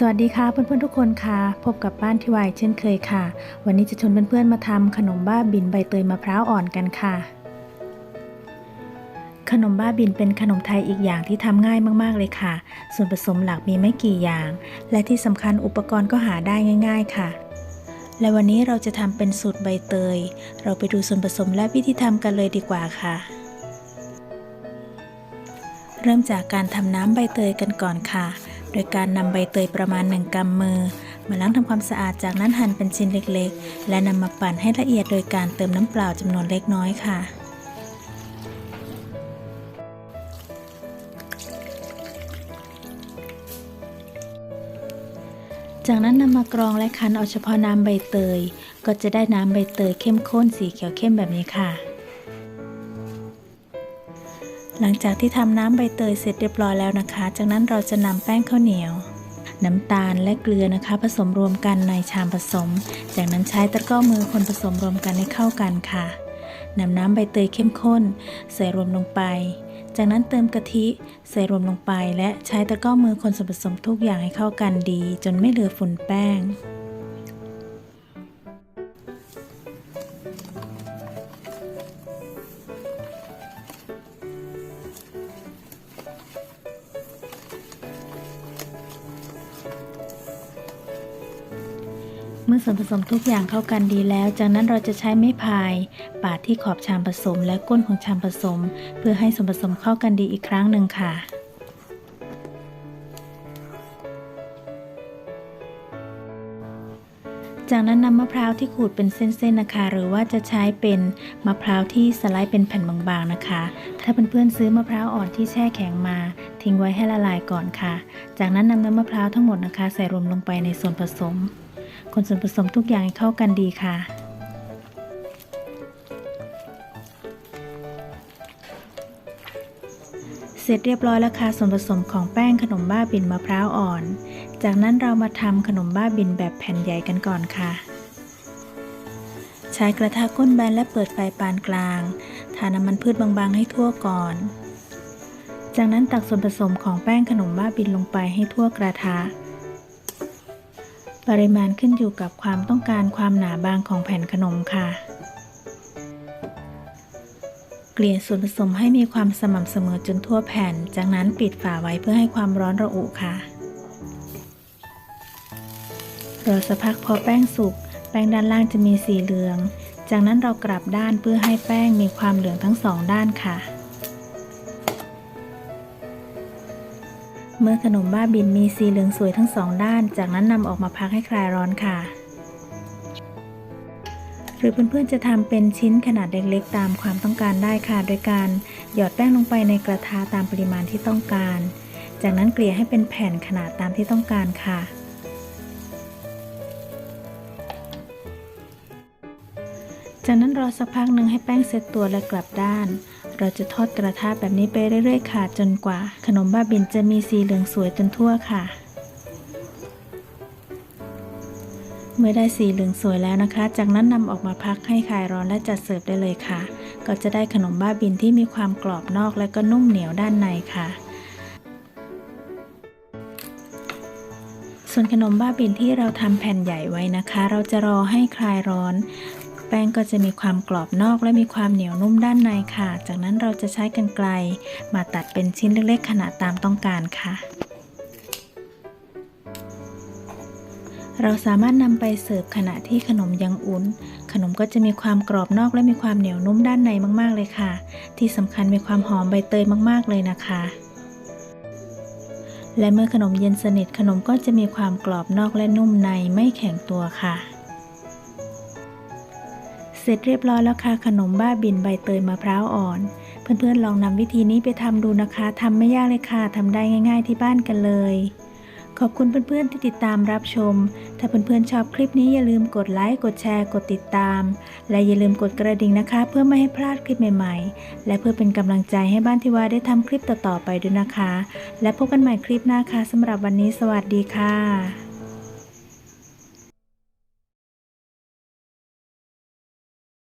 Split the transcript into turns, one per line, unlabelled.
สวัสดีค่ะเพื่อนๆทุกคนค่ะ พบกับบ้านที่วายเช่นเคยค่ะ วันนี้จะชวนเพื่อนๆมาทำขนมบ้าบินใบเตยมะพร้าวอ่อนกันค่ะ ขนมบ้าบินเป็นขนมไทยอีกอย่างที่ทำง่ายมากๆเลยค่ะ ส่วนผสมหลักมีไม่กี่อย่าง และที่สำคัญอุปกรณ์ก็หาได้ง่าย ๆค่ะ และวันนี้เราจะทำเป็นสูตรใบเตย เราไปดูส่วนผสมและวิธีทำกันเลยดีกว่าค่ะ เริ่มจากการทำน้ำใบเตยกันก่อนค่ะ ดยการนำใบเตยประมาณ 1กำมือ มาล้างทำความสะอาดจากนั้นหั่นเป็นชิ้นเล็กๆ และนำมาปั่นให้ละเอียดโดยการเติมน้ำเปล่าจำนวนเล็กน้อยค่ะจากนั้นนำมากรองและคั้นเอาเฉพาะน้ำใบเตย ก็จะได้น้ำใบเตยเข้มข้นสีเขียวเข้มแบบนี้ค่ะ หลังจากที่ทำน้ำใบเตยเสร็จเรียบร้อยแล้วนะคะ จากนั้นเราจะนำแป้งข้าวเหนียว น้ำตาลและเกลือนะคะ ผสมรวมกันในชามผสม จากนั้นใช้ตะกร้อมือคนผสมรวมกันให้เข้ากันค่ะนำน้ำใบเตยเข้มข้น ใส่รวมลงไป จากนั้นเติมกะทิใส่รวมลงไป และใช้ตะกร้อมือคนส่วนผสมทุกอย่างให้เข้ากันดี จนไม่เหลือฝุ่นแป้ง เมื่อส่วนผสมทุกอย่างเข้ากันดีแล้ว จากนั้นเราจะใช้ไม้พาย ปาดที่ขอบชามผสม และก้นของชามผสม เพื่อให้ส่วนผสมเข้ากันดีอีกครั้งหนึ่งค่ะจากนั้นนำมะพร้าวที่ขูดเป็นเส้นๆนะคะ หรือว่าจะใช้เป็นมะพร้าวที่สไลด์เป็นแผ่นบางๆนะคะ ถ้าเพื่อนๆซื้อมะพร้าวอ่อนที่แช่แข็งมา ทิ้งไว้ให้ละลายก่อนค่ะ จากนั้นนำน้ำมะพร้าวทั้งหมดนะคะ ใส่รวมลงไปในส่วนผสม คนส่วนผสมทุกอย่างให้เข้ากันดีค่ะ เสร็จเรียบร้อยแล้วค่ะส่วนผสมของแป้งขนมบ้าบินมะพร้าวอ่อน จากนั้นเรามาทำขนมบ้าบินแบบแผ่นใหญ่กันก่อนค่ะ ใช้กระทะก้นแบนและเปิดไฟปานกลาง ทาน้ำมันพืชบางๆให้ทั่วก่อนจากนั้นตักส่วนผสมของแป้งขนมบ้าบินลงไปให้ทั่วกระทะ ปริมาณขึ้นอยู่กับความต้องการความหนาบางของแผ่นขนมค่ะ เกลี่ยส่วนผสมให้มีความสม่ำเสมอจนทั่วแผ่น จากนั้นปิดฝาไว้เพื่อให้ความร้อนระอุค่ะ รอสักพักพอแป้งสุก แป้งด้านล่างจะมีสีเหลือง จากนั้นเรากลับด้านเพื่อให้แป้งมีความเหลืองทั้งสองด้านค่ะ มื่อขนมบ้าบินมีสีเหลืองสวยทั้งสองด้าน จากนั้นนำออกมาพักให้คลายร้อนค่ะ หรือเพื่อนๆจะทำเป็นชิ้นขนาดเล็กๆ ตามความต้องการได้ค่ะ โดยการหยอดแป้งลงไปในกระทะตามปริมาณที่ต้องการ จากนั้นเกลี่ยให้เป็นแผ่นขนาดตามที่ต้องการค่ะจากนั้นรอสักพักหนึ่งให้แป้งเซตตัวและกลับด้าน เราจะทอดกระทะแบบนี้ไปเรื่อยๆค่ะ จนกว่า ขนมบ้าบินจะมีสีเหลืองสวยจนทั่วค่ะ เมื่อได้สีเหลืองสวยแล้วนะคะ จากนั้นนำออกมาพักให้คลายร้อนและจัดเสิร์ฟได้เลยค่ะ ก็จะได้ขนมบ้าบินที่มีความกรอบนอกและก็นุ่มเหนียวด้านในค่ะส่วนขนมบ้าบินที่เราทำแผ่นใหญ่ไว้นะคะ เราจะรอให้คลายร้อน แป้งก็จะมีความกรอบนอกและมีความเหนียวนุ่มด้านในค่ะ จากนั้นเราจะใช้กรรไกรมาตัดเป็นชิ้นเล็กๆ ขนาดตามต้องการค่ะ เราสามารถนำไปเสิร์ฟขณะที่ขนมยังอุ่น ขนมก็จะมีความกรอบนอกและมีความเหนียวนุ่มด้านในมากๆเลยค่ะ ที่สำคัญมีความหอมใบเตยมากๆเลยนะคะและเมื่อขนมเย็นสนิทขนมก็จะมีความกรอบนอกและนุ่มในไม่แข็งตัวค่ะ เสร็จเรียบร้อยแล้วค่ะขนมบ้าบินใบเตยมะพร้าวอ่อน เพื่อนๆลองนำวิธีนี้ไปทำดูนะคะทำไม่ยากเลยค่ะทำได้ง่าย ๆ ที่บ้านกันเลย ขอบคุณเพื่อนๆที่ติดตามรับชม ถ้าเพื่อนๆชอบคลิปนี้อย่าลืมกดไลค์กดแชร์กดติดตาม และอย่าลืมกดกระดิ่งนะคะ เพื่อไม่ให้พลาดคลิปใหม่ๆ และเพื่อเป็นกำลังใจให้บ้านทิวาได้ทำคลิปต่อๆไปด้วยนะคะ และพบกันใหม่คลิปหน้าค่ะสำหรับวันนี้ สวัสดีค่ะ